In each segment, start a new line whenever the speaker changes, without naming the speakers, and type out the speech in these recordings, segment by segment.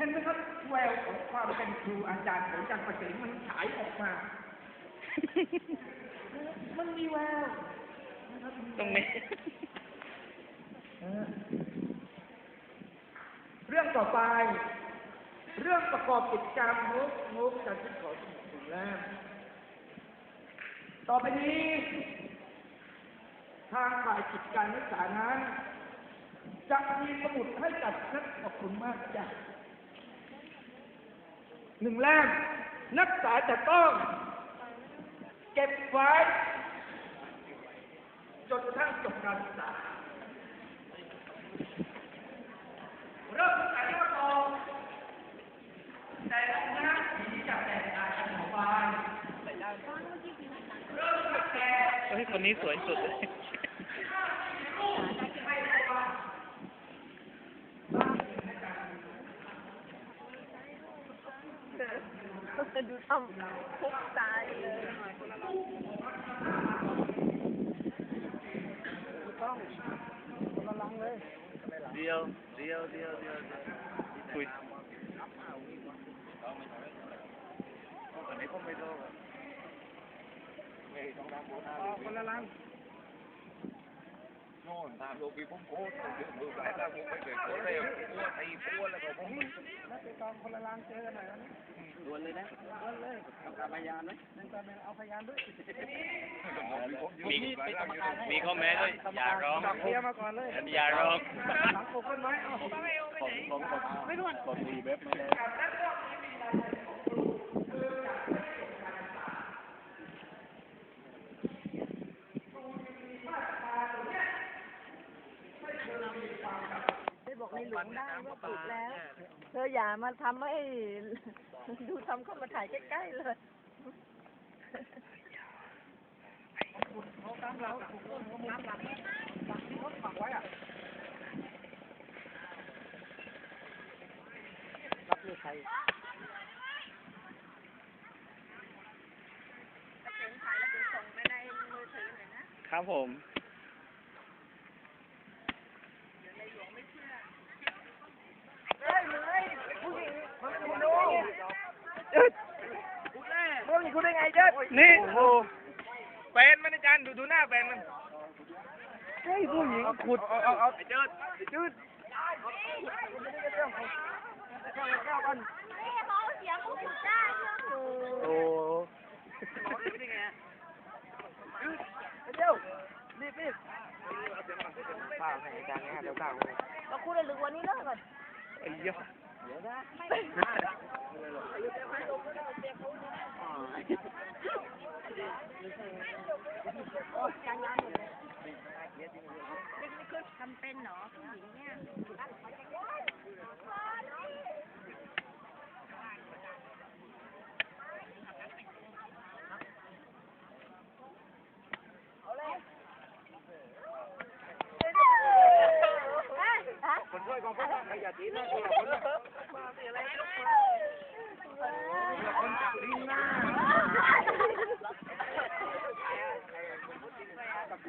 ห็นไหมครับแววของความเป็นครูอาจารย์ของอาจารย์ประสิทธิ์มันฉายออกมา มันมีแววนะครับ
ตรงนี้
เออเรื่องต่อไป เรื่องประกอบกิจกรรมงบงบการที่ขอถึงแล้วต่อไปนี้ ทางฝ่ายกิจการนักศึกษานั้นจะมีสมุดให้กับนักขอบคุณมากจ้ะ หนึ่งแรกนักศึกษาจะต้อง เก็บไว้จนกระทั่งจบการศึกษา เริ่มตั้งแต่ข้อสอบแต่ละคณะที่จะแตกต่างกันออกไปเริ่มแต่
เฮ้ยคนนี้สวยสุดเลย
ดูทำทุกตายเลย
เดียวเดียวเดียวเดียวคุย
ค นละลัง
โน่นตามโลกีผมโคตรมือหลายตาผมไม่เคยโคตรเลยปวดตีปวดแล้วก็ผม
นักเตะกองคนละลังเจอกันหน่อยนะ
ดวนเลยนะ
เริ่มเลย
เอาการพยานไหม
เป็นการเอาพยานด้วย
มีมีข้อแม้ด้วยอย่าร้อง
จับเบียร์มาก่อนเลย
อย่าร้อง
หลังปกต้นไม้เอา
ไม่ด่วนกดดีเว็บไม่ได้
ได้บอกใน หลวงได้ว่าปลูกแล้ว เธออย่ามาทำให้ดูทำเข้ามาถ่ายใกล้ๆเลย
เขาตามเราถูกต้นเขามุดหลังหลังที่เขาฝังไว้อะรับเลือกใคร
ครับผม
เฮ้ยเลยผู้หญิงมันเป็นดูเจ็ด มึงคุณได้ไงเจ็ด
นี่โอ้
แฟนมันอาจารย์ดูดูหน้าแฟนมันเฮ้ยผู้หญิงขุดเอาเอาเอาไอ้เจิดไอ้จืดเข้ากัน
โอ้
เดี๋ยวรีบรีบป้าให้อาจารย์นะเดี๋ยวป้า
เราคุยเลยหรือวันนี้เลิกก่อน
ไอ้ยะ
ทำเป็นเหรอผู้หญิงเนี่ย
คนช่วยกองพลใครอย่าตีนะคนละคนละคนจับลิงหน้า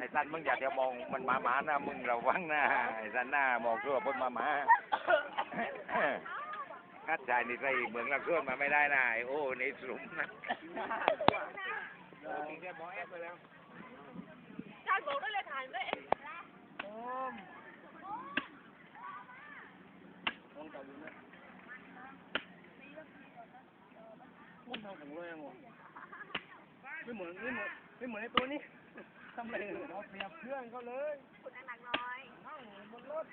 ไอ้ สันมึงอย่าเดี๋ยวมองมันมาหมานะมึงระวังนะไอ้สันหน้ามองเพื่อพ้นมาหมาคัดใจนี่ใส่เมืองละเคลื่อนมาไม่ได้นะไอ้โอ้ในสลุมนะ
จานบอกได้เลยถ่ายเลย
ไม่เหมือนไม่เหมือนไม่เหมือนไอ้ตัวนี้ ทำอะไรเราเปรียบเพื่อนเขาเลย
คุณหนักน้อย
นั่งบนรถ